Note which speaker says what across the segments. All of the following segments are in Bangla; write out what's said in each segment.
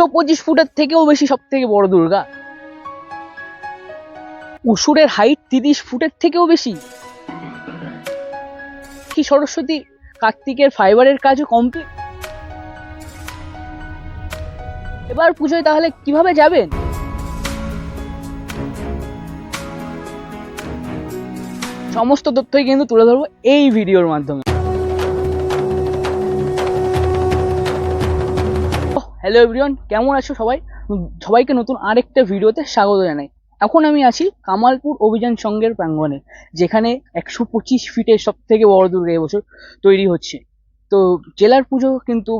Speaker 1: একশো পঁচিশ ফুটের থেকেও বেশি সব থেকে বড় দুর্গা। অসুরের হাইট তিরিশ ফুটের থেকেও বেশি। কি সরস্বতী কার্তিকের ফাইবারের কাজও কমপ্লিট এবার পুজোয় তাহলে কীভাবে যাবেন? সমস্ত তথ্যই কিন্তু তুলে ধরবো এই ভিডিওর মাধ্যমে। হ্যালো এভরিওয়ান কেমন আছো সবাই? সবাইকে নতুন আরেকটা ভিডিওতে স্বাগত জানাই। এখন আমি আছি কামালপুর অভিযান সংঘের প্রাঙ্গণে, যেখানে একশো পঁচিশ ফিটের সব থেকে বড় দুর্গা এবছর তৈরি হচ্ছে। তো জেলার পুজো কিন্তু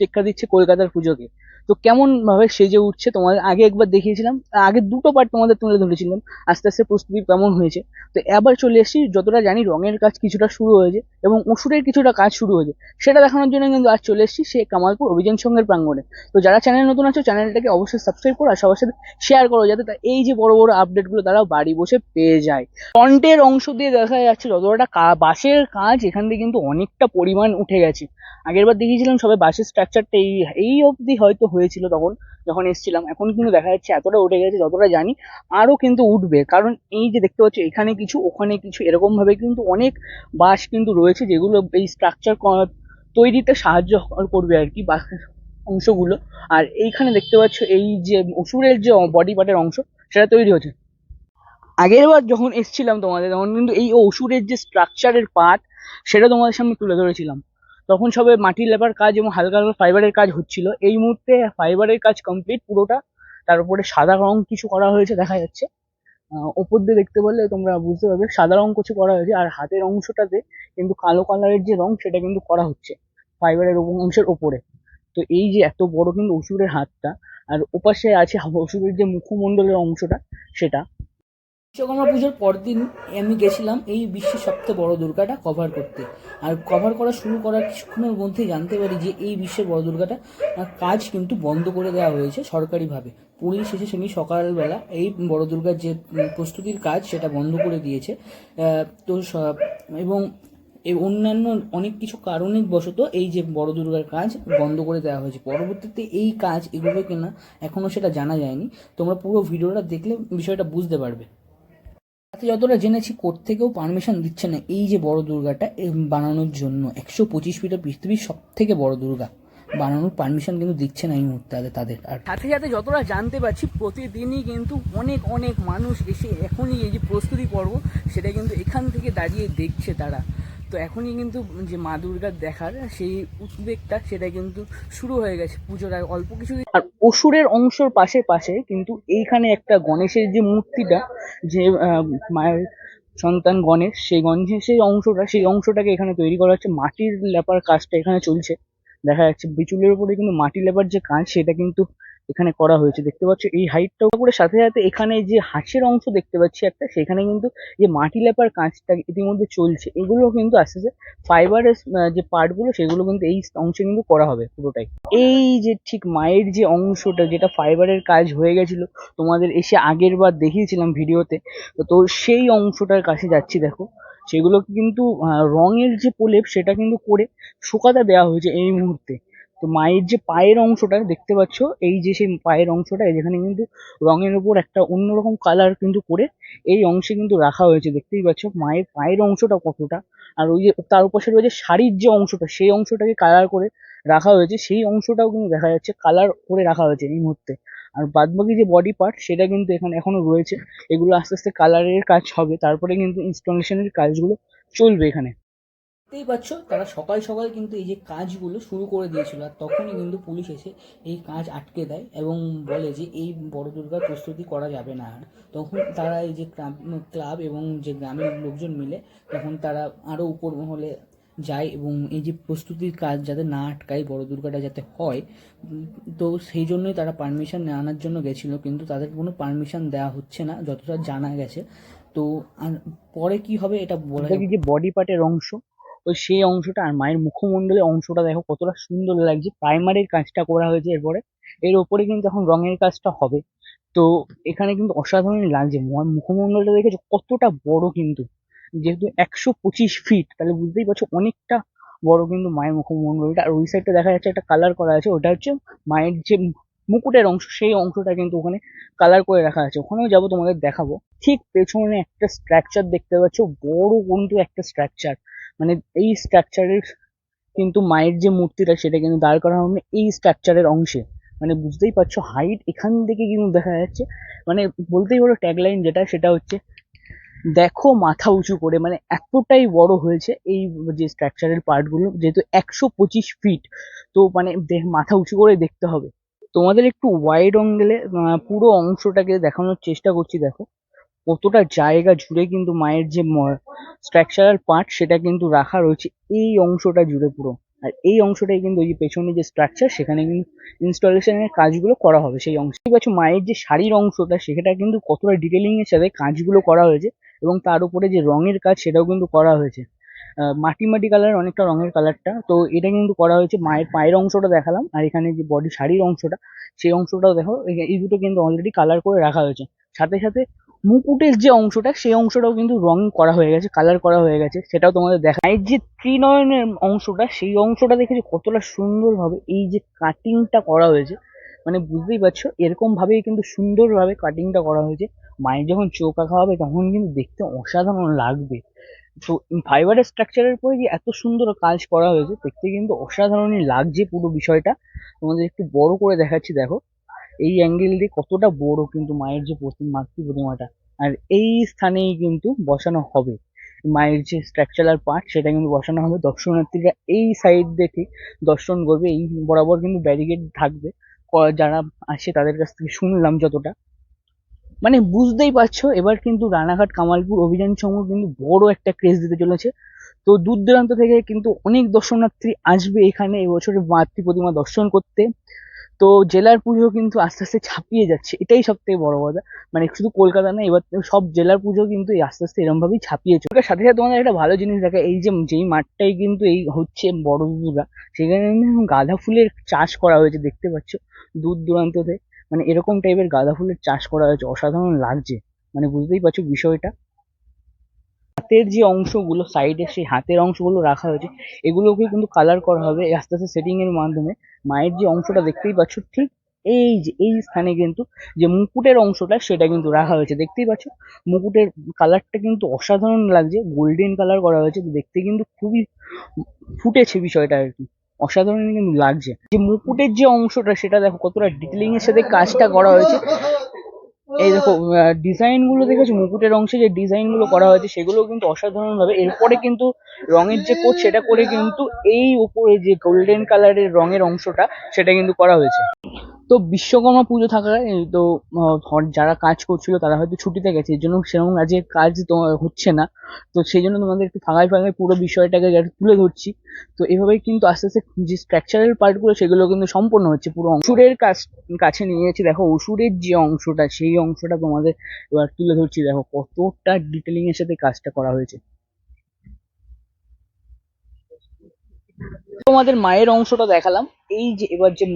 Speaker 1: টেক্কা দিচ্ছে কলকাতার পুজোকে। তো কেমন ভাবে সেজে উঠছে তোমাদের? আগে একবার দেখিয়েছিলাম আগে দুটো পার্ট তোমাদের তুলে ধরেছিলাম, আস্তে আস্তে প্রস্তুতি কেমন হয়েছে। তো এবার চলে এসেছি, যতটা জানি রঙের কাজ কিছুটা শুরু হয়েছে এবং ওষুধের কিছুটা কাজ শুরু হয়েছে। সেটা দেখানোর জন্য কিন্তু আজ চলে এসেছি সে কামালপুর অভিযান সংঘের প্রাঙ্গণে। তো যারা চ্যানেল নতুন আছো চ্যানেলটাকে অবশ্যই সাবস্ক্রাইব করো, আর সবার সাথে শেয়ার করো, যাতে এই যে বড় বড় আপডেটগুলো তারা বাড়ি বসে পেয়ে যায়। ফ্রন্টের অংশ দিয়ে দেখা যাচ্ছে যতটা বাঁশের কাজ, এখান থেকে কিন্তু অনেকটা পরিমাণ উঠে গেছে। আগের বার দেখিয়েছিলাম সবাই বাসের স্ট্রাকচারটা এই এই অবধি হয়তো হয়েছিল তখন, যখন এসছিলাম। এখন কিন্তু দেখা যাচ্ছে এতটা উঠে গেছে যতটা জানি, আরও কিন্তু উঠবে। কারণ এই যে দেখতে পাচ্ছ, এখানে কিছু, ওখানে কিছু, এরকমভাবে কিন্তু অনেক বাঁশ কিন্তু রয়েছে, যেগুলো এই স্ট্রাকচার তৈরিতে সাহায্য করবে আর কি বাঁশের অংশগুলো। আর এইখানে দেখতে পাচ্ছ, এই যে অসুরের যে বডি পার্টের অংশ, সেটা তৈরি হচ্ছে। আগের বার যখন এসছিলাম তোমাদের, তখন কিন্তু এই অসুরের যে স্ট্রাকচারের পার্ট সেটা তোমাদের সামনে তুলে ধরেছিলাম। তখন সবে মাটি লেবার কাজ এবং হালকা হালকা ফাইবারের কাজ হচ্ছিল। এই মুহূর্তে ফাইবারের কাজ কমপ্লিট পুরোটা। তার উপরে সাদা রং কিছু করা হয়েছে, দেখা যাচ্ছে। ওপর দিয়ে দেখতে পারলে তোমরা বুঝতে পারবে, সাদা রং কিছু করা হয়েছে আর হাতের অংশটাতে কিন্তু কালো কালারের যে রং, সেটা কিন্তু করা হচ্ছে ফাইবারের অংশের ওপরে। তো এই যে এত বড় কিন্তু অসুরের হাতটা, আর ওপাশে আছে অসুরের যে মুখমণ্ডলের অংশটা, সেটা। বিশ্বকর্মা পুজোর পরদিন আমি গেছিলাম এই বিশ্বের সবচেয়ে বড় দুর্গাটা কভার করতে। আর কভার করা শুরু করার কিছুক্ষণের মধ্যেই জানতে পারি যে এই বিশ্বের বড় দুর্গাটা কাজ কিন্তু বন্ধ করে দেওয়া হয়েছে সরকারিভাবে। পুলিশ এসে সেমি সকালবেলা এই বড় দুর্গার যে প্রস্তুতির কাজ সেটা বন্ধ করে দিয়েছে। তো এবং এই অন্যান্য অনেক কিছু কারণের বশত এই যে বড় দুর্গার কাজ বন্ধ করে দেওয়া হয়েছে। পরবর্তীতে এই কাজ এগোবে কিনা এখনও সেটা জানা যায়নি। তোমরা পুরো ভিডিওটা দেখলে বিষয়টা বুঝতে পারবে। সাথে যতটা জেনেছি কোত্থেকেও পারমিশন দিচ্ছে না এই যে বড় দুর্গাটা বানানোর জন্য। একশো পঁচিশ ফিট পৃথিবীর সব থেকে বড় দুর্গা। বানানোর পারমিশন কিন্তু দিচ্ছে না এই মুহূর্তে তাদের। আর সাথে সাথে যতটা জানতে পারছি, প্রতিদিনই কিন্তু অনেক অনেক মানুষ এসে এখনই এই যে প্রস্তুতি পর্ব, সেটা কিন্তু এখান থেকে দাঁড়িয়ে দেখছে তারা। তো এখনই কিন্তু যে মা দুর্গার দেখার সেই উদ্বেগটা, সেটা কিন্তু শুরু হয়ে গেছে পুজোর আর অল্প কিছু আর অসুরের অংশের পাশে পাশে কিন্তু এইখানে একটা গণেশের যে মূর্তিটা, যে মায়ের সন্তান গণেশ, সেই গণেশের সেই অংশটা, সেই অংশটাকে এখানে তৈরি করা হচ্ছে। মাটির লেপার কাজটা এখানে চলছে। দেখা যাচ্ছে বিচুলের উপরে কিন্তু মাটি লেপার যে কাজ, সেটা কিন্তু এখানে করা হয়েছে। দেখতে পাচ্ছ, এই হাইটটা উপরে, সাথে সাথে এখানে যে হাঁসের অংশ দেখতে পাচ্ছি একটা, সেখানে কিন্তু যে মাটি লেপার কাজটা ইতিমধ্যে চলছে, এগুলো কিন্তু আস্তে আস্তে ফাইবারের যে পার্টগুলো সেগুলো কিন্তু এই অংশে কিন্তু করা হবে পুরোটাই। এই যে ঠিক মায়ের যে অংশটা, যেটা ফাইবারের কাজ হয়ে গেছিল, তোমাদের এসে আগের বার দেখিয়েছিলাম ভিডিওতে, তো সেই অংশটার কাছে যাচ্ছি দেখো। সেগুলো কিন্তু রঙের যে প্রলেপ, সেটা কিন্তু করে শুকাতে দেওয়া হয়েছে এই মুহূর্তে। তো মায়ের যে পায়ের অংশটা দেখতে পাচ্ছ, এই যে সেই পায়ের অংশটা যেখানে কিন্তু রঙের উপর একটা অন্যরকম কালার কিন্তু করে এই অংশে কিন্তু রাখা হয়েছে, দেখতেই পাচ্ছ মায়ের পায়ের অংশটা কতটা। আর ওই যে তার পাশে রয়েছে শাড়ির যে অংশটা, সেই অংশটাকে কালার করে রাখা হয়েছে, সেই অংশটাও কিন্তু দেখা যাচ্ছে কালার করে রাখা হয়েছে এই মুহূর্তে। আর বাদবাকি যে বডি পার্ট সেটা কিন্তু এখানে এখনও রয়েছে। এগুলো আস্তে আস্তে কালারের কাজ হবে, তারপরে কিন্তু ইনস্টলেশনের কাজগুলো চলবে এখানে। দেখতেই পাচ্ছ, তারা সকাল সকাল কিন্তু এই যে কাজগুলো শুরু করে দিয়েছিল আর তখনই কিন্তু পুলিশ এসে এই কাজ আটকে দেয় এবং বলে যে এই বড় দুর্গার প্রস্তুতি করা যাবে না আর। তখন তারা এই যে ক্লাব এবং যে গ্রামের লোকজন মিলে তখন তারা আরও উপর মহলে যায় এবং এই যে প্রস্তুতির কাজ যাতে না আটকায় বড় দুর্গাটা যাতে হয়, তো সেই জন্যই তারা পারমিশন আনার জন্য গেছিল, কিন্তু তাদের কোনো পারমিশন দেওয়া হচ্ছে না, যতটা জানা গেছে। তো পরে কি হবে এটা বলা যে বডি পার্টের অংশ? ওই সেই অংশটা আর মায়ের মুখমণ্ডলের অংশটা দেখো কতটা সুন্দর লাগছে। প্রাইমারির কাজটা করা হয়েছে এরপরে। এর ওপরে কিন্তু এখন রঙের কাজটা হবে। তো এখানে কিন্তু অসাধারণ লাগছে। মুখমণ্ডলটা দেখেছ কতটা বড় কিন্তু। যেহেতু একশো পঁচিশ ফিট তাহলে বুঝতেই পারছ অনেকটা বড় কিন্তু মায়ের মুখমণ্ডলটা। আর ওই সাইডটা দেখা যাচ্ছে একটা কালার করা আছে, ওটা হচ্ছে মায়ের যে মুকুটের অংশ, সেই অংশটা কিন্তু ওখানে কালার করে রাখা আছে। ওখানেও যাব তোমাদের দেখাবো। ঠিক পেছনে একটা স্ট্রাকচার দেখতে পাচ্ছ, বড় কিন্তু একটা স্ট্রাকচার মানে এই স্ট্রাকচারের কিন্তু মায়ের যে মূর্তিটা সেটা কিন্তু দাঁড় করা হবে এই স্ট্রাকচারের অংশে। মানে বুঝতেই পারছ হাইট এখান থেকে কিন্তু দেখা যাচ্ছে মানে বলতেই পারো ট্যাগলাইন যেটা সেটা হচ্ছে, দেখো মাথা উঁচু করে। মানে এতটাই বড় হয়েছে এই যে স্ট্রাকচারের পার্টগুলো যেহেতু একশো পঁচিশ ফিট তো মানে মাথা উঁচু করে দেখতে হবে। তোমাদের একটু ওয়াইড অ্যাঙ্গেলে পুরো অংশটাকে দেখানোর চেষ্টা করছি, দেখো। কতটা জায়গা জুড়ে কিন্তু মায়ের যে স্ট্রাকচারাল পার্ট সেটা কিন্তু রাখা রয়েছে এই অংশটা জুড়ে পুরো। আর এই অংশটাই কিন্তু ওই যে পেছনে যে স্ট্রাকচার সেখানে কিন্তু ইনস্টলেশনের কাজগুলো করা হবে সেই অংশ। ঠিক আছে মায়ের যে শাড়ির অংশটা সেটা কিন্তু কতটা ডিটেলিং এর সাথে কাজগুলো করা হয়েছে এবং তার উপরে যে রঙের কাজ সেটাও কিন্তু করা হয়েছে। মাটি মাটি কালার অনেকটা রঙের কালারটা তো এটা কিন্তু করা হয়েছে মায়ের পায়ের অংশটা দেখালাম আর এখানে যে বডি শাড়ির অংশটা সেই অংশটাও দেখো। এই দুটো কিন্তু অলরেডি কালার করে রাখা হয়েছে। সাথে সাথে মুকুটের যে অংশটা, সেই অংশটাও কিন্তু রং করা হয়ে গেছে কালার করা হয়ে গেছে, সেটাও তোমাদের দেখা এই যে ত্রিনয়নের অংশটা, সেই অংশটা দেখেছি কতটা সুন্দরভাবে এই যে কাটিংটা করা হয়েছে। মানে বুঝতেই পারছ, এরকমভাবেই কিন্তু সুন্দরভাবে কাটিংটা করা হয়েছে। মায়ের যখন চোখ আঁকা হবে তখন কিন্তু দেখতে অসাধারণ লাগবে। তো ফাইবারের স্ট্রাকচারের পরে যে এত সুন্দর কাজ করা হয়েছে, দেখতে কিন্তু অসাধারণই লাগছে পুরো বিষয়টা। তোমাদের একটু বড় করে দেখাচ্ছি, দেখো। এই অ্যাঙ্গেল দিয়ে কতটা বড় কিন্তু মায়ের যে প্রতিমা প্রতিমাটা, আর এই স্থানেই কিন্তু বসানো হবে। মায়ের যে স্ট্রাকচারাল পার্ট সেটা কিন্তু বসানো হবে। দর্শনার্থীরা এই সাইড দেখে দর্শন করবে। এই বরাবর কিন্তু ব্যারিকেড থাকবে। যারা আসে তাদের কাছ থেকে শুনলাম যতটা। মানে বুঝতেই পারছ, এবার কিন্তু রানাঘাট কামালপুর অভিযান সংঘ কিন্তু বড় একটা ক্রেজ দিতে চলেছে। তো দূর দূরান্ত থেকে কিন্তু অনেক দর্শনার্থী আসবে এখানে। এবছরে মাতৃ প্রতিমা দর্শন করতে। তো জেলার পুজো কিন্তু আস্তে আস্তে ছাপিয়ে যাচ্ছে, এটাই সব থেকে বড় কথা। মানে শুধু কলকাতা না, এবার সব জেলার পুজো কিন্তু আস্তে আস্তে এরকম ভাবেই ছাপিয়ে চলে সাথে সাথে তোমাদের একটা ভালো জিনিস দেখা, এই যে যেই মাঠটাই কিন্তু এই হচ্ছে বড় দুর্গা, সেখানে গাঁদা ফুলের চাষ করা হয়েছে, দেখতে পাচ্ছ? দূর দূরান্ততে। মানে এরকম টাইপের গাঁদা ফুলের চাষ করা হয়েছে, অসাধারণ লাগছে। মানে বুঝতেই পারছ বিষয়টা। হাতের যে অংশগুলো সাইডে সেই হাতের অংশগুলো রাখা হয়েছে এগুলোকে কিন্তু কালার করা হবে আস্তে আস্তে সেটিং এর মাধ্যমে। মায়ের যে অংশটা দেখতেই পাচ্ছ, ঠিক এই যে, এই স্থানে কিন্তু যে মুকুটের অংশটা, সেটা কিন্তু রাখা হয়েছে। দেখতেই পাচ্ছ, মুকুটের কালারটা কিন্তু অসাধারণ লাগছে গোল্ডেন কালার করা হয়েছে, দেখতে কিন্তু খুবই ফুটেছে বিষয়টা আর কি। অসাধারণ কিন্তু লাগছে। যে মুকুটের যে অংশটা, সেটা দেখো কতটা ডিটেলিং এর সাথে কাজটা করা হয়েছে। এই দেখো ডিজাইনগুলো দেখেছ? মুকুটের অংশে যে ডিজাইনগুলো করা হয়েছে সেগুলো কিন্তু অসাধারণ ভাবে এরপরে কিন্তু রঙের যে কোট, সেটা করে কিন্তু এই উপরে যে গোল্ডেন কালারের রঙের অংশটা, সেটা কিন্তু করা হয়েছে। তো বিশ্বকর্মা পুজো থাকায় তো যারা কাজ করছিল, তারা হয়তো ছুটিতে গেছে। এর জন্য সেরকম আজকে কাজ তোমার হচ্ছে না। তো সেই জন্য তোমাদের একটু ফাঁকায় ফাঁকায় পুরো বিষয়টাকে তুলে ধরছি। তো এভাবেই কিন্তু আস্তে আস্তে যে স্ট্রাকচারাল পার্টগুলো সেগুলো কিন্তু সম্পূর্ণ হচ্ছে। পুরো কাছ, কাছে নিয়ে যাচ্ছে দেখো, অসুরের যে অংশটা, সেই অংশটা তোমাদের এবার তুলে ধরছি। দেখো কতটা ডিটেলিং এর সাথে কাজটা করা হয়েছে। তোমাদের মায়ের অংশটা দেখালাম। এই যে এবার যে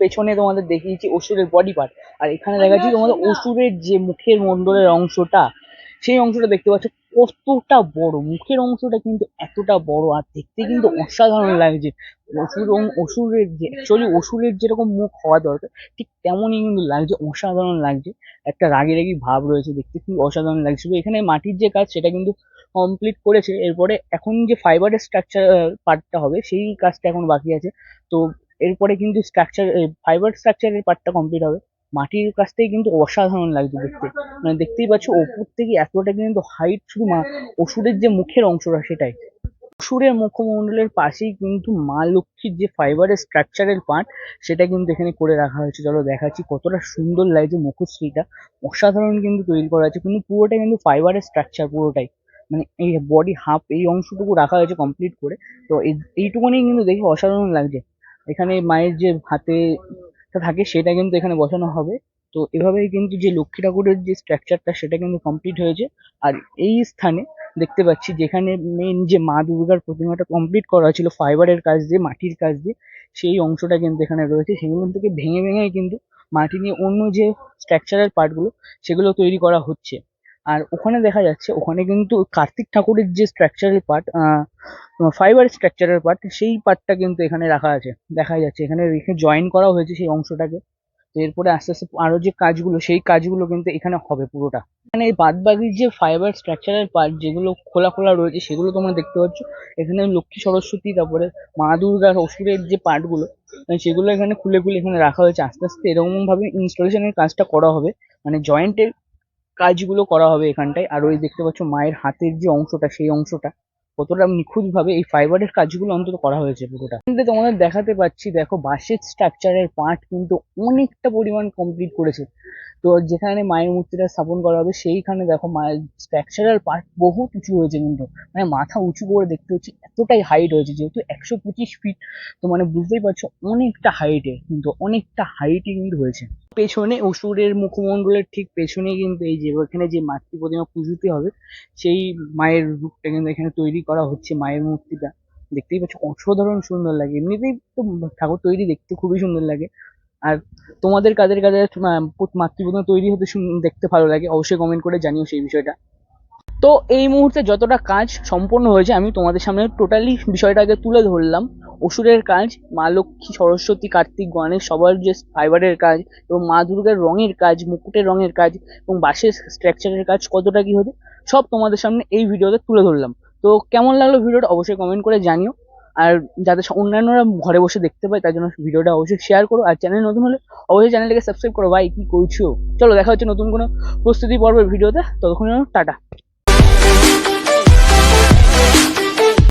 Speaker 1: পেছনে তোমাদের দেখিয়েছি অসুরের বডি পার্ট আর এখানে দেখাচ্ছি তোমাদের অসুরের যে মুখের মন্ডলের অংশটা সেই অংশটা দেখতে পাচ্ছ কতটা বড়, মুখের অংশটা কিন্তু এতটা বড় আর দেখতে কিন্তু অসাধারণ লাগছে। অসুর অসুরের যে অ্যাকচুয়ালি অসুরের যেরকম মুখ হওয়া দরকার, ঠিক তেমনই কিন্তু লাগছে, অসাধারণ লাগছে। একটা রাগি রাগি ভাব রয়েছে, দেখতে খুব অসাধারণ লাগছে। শুধু এখানে মাটির যে কাজ, সেটা কিন্তু কমপ্লিট করেছে। এরপরে এখন যে ফাইবারের স্ট্রাকচার পার্টটা হবে, সেই কাজটা এখন বাকি আছে। তো এরপরে কিন্তু স্ট্রাকচার ফাইবার স্ট্রাকচারের পার্টটা কমপ্লিট হবে। মাটির কাজটাই কিন্তু অসাধারণ লাগছে দেখতে। মানে দেখতেই পাচ্ছ, ওপর থেকে এতটা কিন্তু হাইট শুধু মা, অসুরের যে মুখের অংশটা সেটাই। অসুরের মুখমণ্ডলের পাশেই কিন্তু মা লক্ষ্মীর যে ফাইবারের স্ট্রাকচারের পার্ট সেটা কিন্তু এখানে করে রাখা হয়েছে। চলো দেখাচ্ছি কতটা সুন্দর লাগছে মুখশ্রীটা। অসাধারণ কিন্তু তৈরি করা আছে, কিন্তু পুরোটাই কিন্তু ফাইবারের স্ট্রাকচার পুরোটাই। মানে এই বডি হাফ এই অংশটুকু রাখা হয়েছে কমপ্লিট করে। তো এই, এইটুকুনি কিন্তু দেখে অসাধারণ লাগছে। এখানে মায়ের যে হাতে থাকে, সেটা কিন্তু এখানে বসানো হবে। তো এভাবেই কিন্তু যে লক্ষ্মী ঠাকুরের যে স্ট্রাকচারটা সেটা কিন্তু কমপ্লিট হয়েছে। আর এই স্থানে দেখতে পাচ্ছি যেখানে মেন যে মা দুর্গার প্রতিমাটা কমপ্লিট করা ছিল ফাইবারের কাজ দিয়ে, মাটির কাজ দিয়ে, সেই অংশটা কিন্তু এখানে রয়েছে। সেগুলো থেকে ভেঙে ভেঙেই কিন্তু মাটি নিয়ে অন্য যে স্ট্রাকচারের পার্টগুলো সেগুলো তৈরি করা হচ্ছে। আর ওখানে দেখা যাচ্ছে, ওখানে কিন্তু কার্তিক ঠাকুরের যে structural part fiber structural part সেই পার্টটা কিন্তু এখানে রাখা আছে। দেখা যাচ্ছে, এখানে রেখে জয়েন করা হয়েছে সেই অংশটাকে। তো এরপরে আস্তে আস্তে আরও যে কাজগুলো, সেই কাজগুলো কিন্তু এখানে হবে পুরোটা। এখানে বাদবাকির যে ফাইবার স্ট্রাকচারের পার্ট যেগুলো খোলা খোলা রয়েছে, সেগুলো তোমরা দেখতে পাচ্ছ। এখানে লক্ষ্মী সরস্বতী, তারপরে মা দুর্গার অসুরের যে পার্টগুলো সেগুলো এখানে খুলে খুলে এখানে রাখা হয়েছে। আস্তে আস্তে এরকম ভাবে ইনস্টলেশনের কাজটা করা হবে। মানে জয়েন্টের কাজগুলো করা হবে এখানটায়। আর ওই দেখতে পাচ্ছ মায়ের হাতের যে অংশটা, সেই অংশটা কতটা নিখুঁতভাবে এই ফাইবারের কাজগুলো অন্তত করা হয়েছে পুরোটা। কিন্তু তোমাদের দেখাতে পাচ্ছি, দেখো বাঁশের স্ট্রাকচারের পার্ট কিন্তু অনেকটা পরিমাণ কমপ্লিট করেছে। তো যেখানে মায়ের মূর্তিটা স্থাপন করা হবে, সেইখানে দেখো মায়ের স্ট্রাকচারাল পার্ট বহুত উঁচু হয়েছে কিন্তু। মানে মাথা উঁচু করে দেখতে হচ্ছে, এতটাই হাইট হয়েছে যেহেতু একশো পঁচিশ ফিট তো মানে বুঝতেই পারছ অনেকটা হাইটে কিন্তু, অনেকটা হাইটে কিন্তু হয়েছে। পেছনে অসুরের মুখমণ্ডলের ঠিক পেছনে কিন্তু এই যে, ওখানে যে মাতৃ প্রতিমা পুজোতে হবে, সেই মায়ের রূপটা কিন্তু এখানে তৈরি করা হচ্ছে মায়ের মূর্তিটা। দেখতেই পাচ্ছ, অসাধারণ সুন্দর লাগে। এমনিতেই তো ঠাকুর তৈরি দেখতে খুবই সুন্দর লাগে। আর তোমাদের কাদের কাদের আহ, তৈরি হতে দেখতে ভালো লাগে অবশ্যই কমেন্ট করে জানিও সেই বিষয়টা। তো এই মুহূর্তে যতটা কাজ সম্পূর্ণ হয়েছে আমি তোমাদের সামনে টোটালি বিষয়টাকে তুলে ধরলাম। অসুরের কাজ মা লক্ষ্মী সরস্বতী কার্তিক গণেশ সবার যে ফাইবারের কাজ এবং মা দুর্গার রঙের কাজ মুকুটের রঙের কাজ এবং বাঁশের স্ট্রাকচারের কাজ কতটা কী হয়েছে সব তোমাদের সামনে এই ভিডিওতে তুলে ধরলাম। তো কেমন লাগল ভিডিওটা অবশ্যই কমেন্ট করে জানিও। আর যাতে অন্যান্যরা ঘরে বসে দেখতে পায়, তার জন্য ভিডিওটা অবশ্যই শেয়ার করো। আর চ্যানেল নতুন হলে অবশ্যই চ্যানেলটাকে সাবস্ক্রাইব করো। ভাই, কি করছ? চলো, দেখা হচ্ছে নতুন কোনো প্রস্তুতি পর্বের ভিডিওতে। ততক্ষণ টাটা।